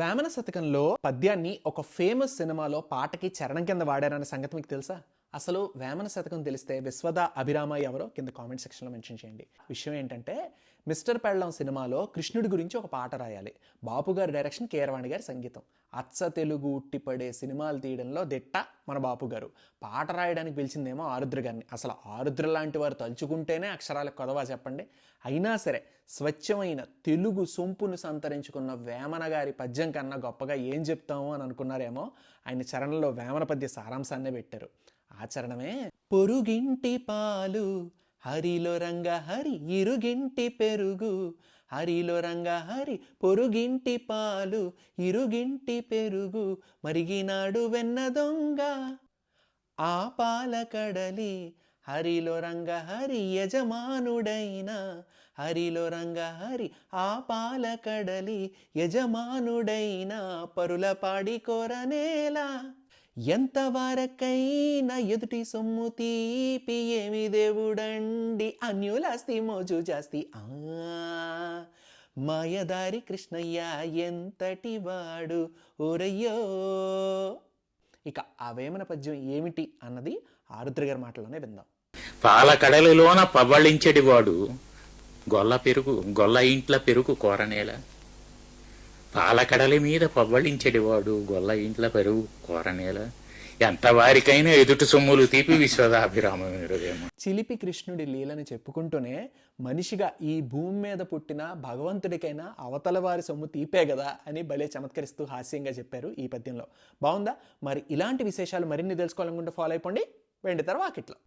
వేమన శతకంలో పద్యాన్ని ఒక ఫేమస్ సినిమాలో పాటకి చరణం కింద వాడారన్న సంగతి మీకు తెలుసా? అసలు వేమన శతకం తెలిస్తే విశ్వద అభిరామ ఎవరో కింద కామెంట్ సెక్షన్లో మెన్షన్ చేయండి. విషయం ఏంటంటే మిస్టర్ పెళ్ళం సినిమాలో కృష్ణుడి గురించి ఒక పాట రాయాలి. బాపు గారి డైరెక్షన్ కీరవాణి గారి సంగీతం. అచ్చ తెలుగు ఉట్టిపడే సినిమాలు తీయడంలో దిట్ట మన బాపు గారు. పాట రాయడానికి పిలిచిందేమో ఆరుద్ర గారిని. అసలు ఆరుద్ర లాంటి వారు తలుచుకుంటేనే అక్షరాలకు కొదవా చెప్పండి? అయినా సరే స్వచ్ఛమైన తెలుగు సొంపును సంతరించుకున్న వేమన గారి పద్యం కన్నా గొప్పగా ఏం చెప్తాము అని అనుకున్నారేమో ఆయన చరణంలో వేమన పద్య సారాంశాన్నే పెట్టారు. ఆచరణమే. పొరుగింటి పాలు హరిలో రంగ హరి ఇరుగింటి పెరుగు. హరిలో రంగ హరి పొరుగింటి పాలు ఇరుగింటి పెరుగు. మరిగినాడు వెన్న దొంగ ఆ పాల కడలి. హరిలో రంగ హరి యజమానుడైన. హరిలో రంగ హరి ఆ పాల కడలి. యజమానుడైన పరుల పాడి కోరనేలా ఎంత వరకైనా ఎదుటి సొమ్ము తీపి ఏమి దేవుడండి? అన్యులాస్తి మోజు జాస్తి ఆ మాయదారి కృష్ణయ్య ఎంతటి వాడు? ఓరయ్యో! ఇక ఆ వేమన పద్యం ఏమిటి అన్నది ఆరుద్ర గారి మాటలోనే విందాం. పాల కడలిలోన పవ్వళించెడివాడు. గొల్ల పెరుగు గొల్ల ఇంట్ల పెరుగు కోరనేల. పాలకడలి మీద పవ్వళించెడివాడు గొల్ల ఇంట్ల పెరుగు కోరనేల ఎంత వారికైనా ఎదుటి సొమ్ములు తీపి విశ్వదాభిరామేమో చిలిపి కృష్ణుడి లీలని చెప్పుకుంటూనే మనిషిగా ఈ భూమి మీద పుట్టిన భగవంతుడికైనా అవతల వారి సొమ్ము తీపే కదా అని భలే చమత్కరిస్తూ హాస్యంగా చెప్పారు ఈ పద్యంలో. బాగుందా మరి ఇలాంటి విశేషాలు మరిన్ని తెలుసుకోవాలనుకుంటే ఫాలో అయిపోండి. వెండి తర్వాత